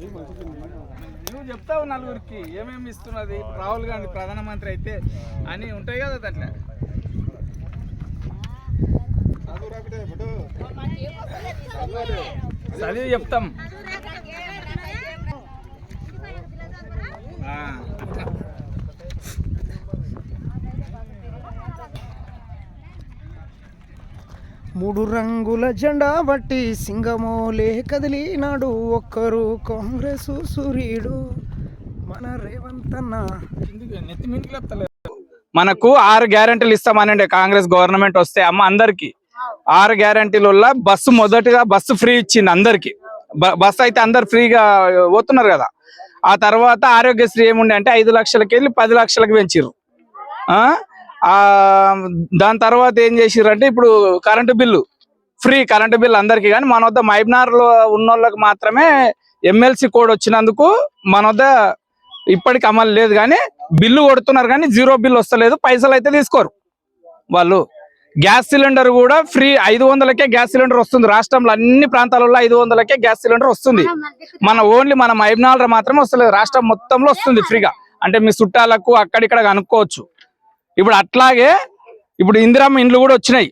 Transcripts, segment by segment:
నువ్వు చెప్తావు నలుగురికి ఏమేమి ఇస్తున్నది? రాహుల్ గాంధీ ప్రధానమంత్రి అయితే అని ఉంటాయి కదా అట్లా చదివి చెప్తాం ఆ, అట్లా. మూడు రంగుల జెండా బట్టి సింగమోలే కదిలినాడు ఒక్కరు కాంగ్రెస్ సూర్యుడు మన రేవంత్ అన్న? మనకు ఆరు గ్యారంటీలు ఇస్తామనండి కాంగ్రెస్ గవర్నమెంట్ వస్తే అమ్మ అందరికి. ఆరు గ్యారంటీల బస్సు మొదటగా బస్సు ఫ్రీ ఇచ్చింది అందరికి. బస్సు అయితే అందరు ఫ్రీగా పోతున్నారు కదా. ఆ తర్వాత ఆరోగ్యశ్రీ ఏముండే అంటే ఐదు లక్షలకి వెళ్ళి పది లక్షలకు పెంచిర్రు? ఆ? దాని తర్వాత ఏం చేసిరంటే అంటే ఇప్పుడు current bill free current bill అందరికి కానీ మన వద్ద మైబ్నార్లో ఉన్న వాళ్ళకి మాత్రమే ఎమ్మెల్సీ కోడ్ వచ్చినందుకు మన వద్ద ఇప్పటికి అమలు లేదు కానీ బిల్లు కొడుతున్నారు కానీ జీరో బిల్ వస్తలేదు పైసలు అయితే తీసుకోరు వాళ్ళు. గ్యాస్ సిలిండర్ కూడా ఫ్రీ ఐదు వందలకే గ్యాస్ సిలిండర్ వస్తుంది. రాష్ట్రంలో అన్ని ప్రాంతాలలో ఐదు వందలకే గ్యాస్ సిలిండర్ వస్తుంది. మన ఓన్లీ మన మైబ్నాలు మాత్రమే వస్తలేదు. రాష్ట్రం మొత్తంలో వస్తుంది ఫ్రీగా. అంటే మీ చుట్టాలకు అక్కడిక్కడ కనుక్కోవచ్చు. ఇప్పుడు అట్లాగే ఇప్పుడు ఇందిరమ్మ ఇండ్లు కూడా వచ్చినాయి.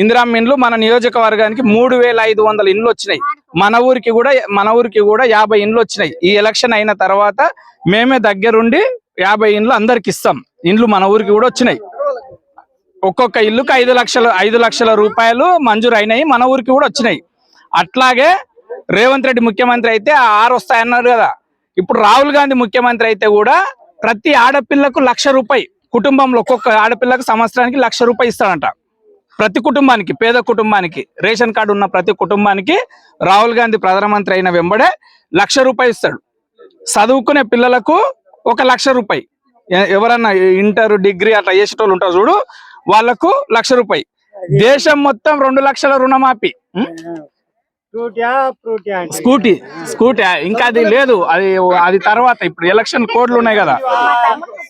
ఇందిరమ్మ ఇండ్లు మన నియోజకవర్గానికి మూడు వేల ఐదు వందల ఇండ్లు వచ్చినాయి. మన ఊరికి కూడా మన ఊరికి కూడా యాభై ఇండ్లు వచ్చినాయి. ఈ ఎలక్షన్ అయిన తర్వాత మేమే దగ్గరుండి యాభై ఇండ్లు అందరికి ఇస్తాం. ఇండ్లు మన ఊరికి కూడా వచ్చినాయి. ఒక్కొక్క ఇల్లుకి ఐదు లక్షలు ఐదు లక్షల రూపాయలు మంజూరు అయినాయి. మన ఊరికి కూడా వచ్చినాయి. అట్లాగే రేవంత్ రెడ్డి ముఖ్యమంత్రి అయితే ఆరు వస్తాయన్నారు కదా. ఇప్పుడు రాహుల్ గాంధీ ముఖ్యమంత్రి అయితే కూడా ప్రతి ఆడపిల్లకు లక్ష రూపాయి కుటుంబంలో ఒక్కొక్క ఆడపిల్లకు సంవత్సరానికి లక్ష రూపాయి ఇస్తాడంట. ప్రతి కుటుంబానికి పేద కుటుంబానికి రేషన్ కార్డు ఉన్న ప్రతి కుటుంబానికి రాహుల్ గాంధీ ప్రధానమంత్రి అయిన వెంబడే లక్ష రూపాయి ఇస్తాడు. చదువుకునే పిల్లలకు ఒక లక్ష రూపాయి. ఎవరన్నా ఇంటర్ డిగ్రీ అట్లా చేసేటోళ్ళు ఉంటారు చూడు వాళ్ళకు లక్ష రూపాయి. దేశం మొత్తం రెండు లక్షల రుణమాఫీ? స్కూటీ స్కూటీ ఇంకా అది లేదు. అది అది తర్వాత ఇప్పుడు ఎలక్షన్ కోడ్లు ఉన్నాయి కదా.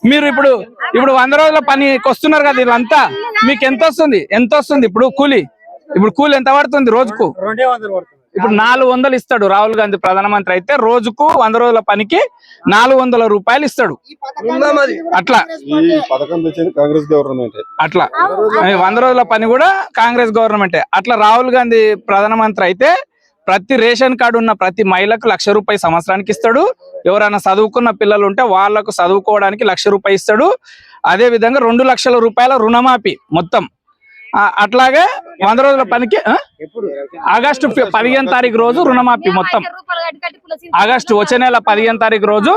మీరు ఇప్పుడు ఇప్పుడు వంద రోజుల పనికి వస్తున్నారు కదా వీళ్ళంతా మీకు ఎంత వస్తుంది? ఎంత వస్తుంది ఇప్పుడు కూలి? ఇప్పుడు కూలి ఎంత పడుతుంది రోజుకు? ఇప్పుడు నాలుగు వందలు ఇస్తాడు రాహుల్ గాంధీ ప్రధానమంత్రి అయితే రోజుకు వంద రోజుల పనికి నాలుగు వందల రూపాయలు ఇస్తాడు. అట్లా. కాంగ్రెస్ గవర్నమెంట్ అట్లా. వంద రోజుల పని కూడా కాంగ్రెస్ గవర్నమెంటే. అట్లా రాహుల్ గాంధీ ప్రధానమంత్రి అయితే ప్రతి రేషన్ కార్డు ఉన్న ప్రతి మహిళకు లక్ష రూపాయి సంవత్సరానికి ఇస్తాడు. ఎవరైనా చదువుకున్న పిల్లలు ఉంటే వాళ్ళకు చదువుకోవడానికి లక్ష రూపాయి ఇస్తాడు. అదే విధంగా రెండు లక్షల రూపాయల రుణమాఫీ మొత్తం. అట్లాగే వంద రోజుల పనికి? ఆగస్టు పదిహేను తారీఖు రోజు రుణమాఫీ మొత్తం. ఆగస్టు వచ్చే నెల పదిహేను తారీఖు రోజు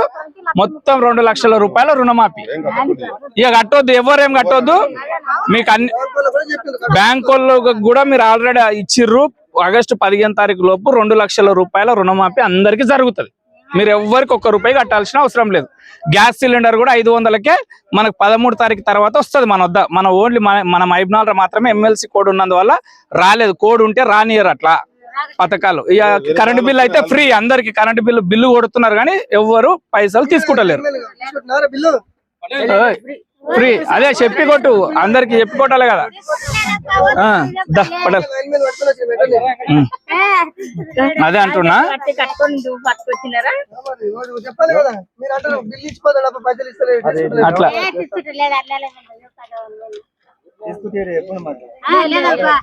మొత్తం రెండు లక్షల రూపాయల రుణమాఫీ. ఇక కట్టొద్దు ఎవరేం కట్టొద్దు? మీకు అన్ని బ్యాంక్ కూడా మీరు ఆల్రెడీ ఇచ్చిర్రు. ఆగస్టు పదిహేను తారీఖు లోపు రెండు లక్షల రూపాయల రుణమాఫీ అందరికి జరుగుతుంది. మీరు ఎవ్వరికి ఒక్క రూపాయి కట్టాల్సిన అవసరం లేదు. గ్యాస్ సిలిండర్ కూడా ఐదు వందలకే మనకు పదమూడు తారీఖు తర్వాత వస్తుంది మన వద్ద. మన ఓన్లీ మన మన మైబ్నాల్ మాత్రమే ఎమ్మెల్సీ కోడ్ ఉన్నందువల్ల రాలేదు. కోడ్ ఉంటే రానియరు అట్లా పథకాలు. ఇక కరెంట్ బిల్ అయితే ఫ్రీ. అందరికి కరెంట్ బిల్లు బిల్లు కొడుతున్నారు కానీ ఎవ్వరు పైసలు తీసుకుంటలేరు. ఫ్రీ. అదే చెప్పి కొట్టు. అందరికి చెప్పి కొట్టాలి కదా. అదే అంటున్నా. అట్లా. లేదబ్బా.